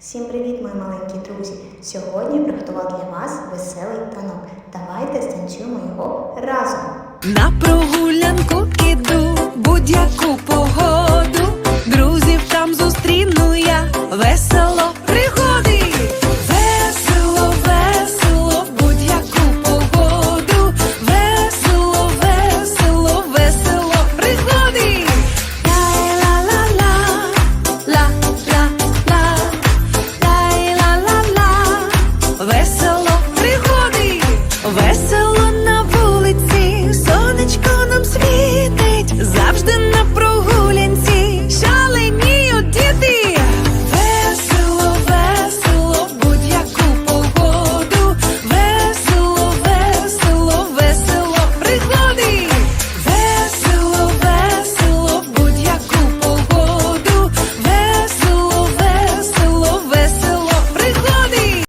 Всім привіт, мої маленькі друзі! Сьогодні приготував для вас веселий танок. Давайте станцюємо його разом. На прогулянку Весело.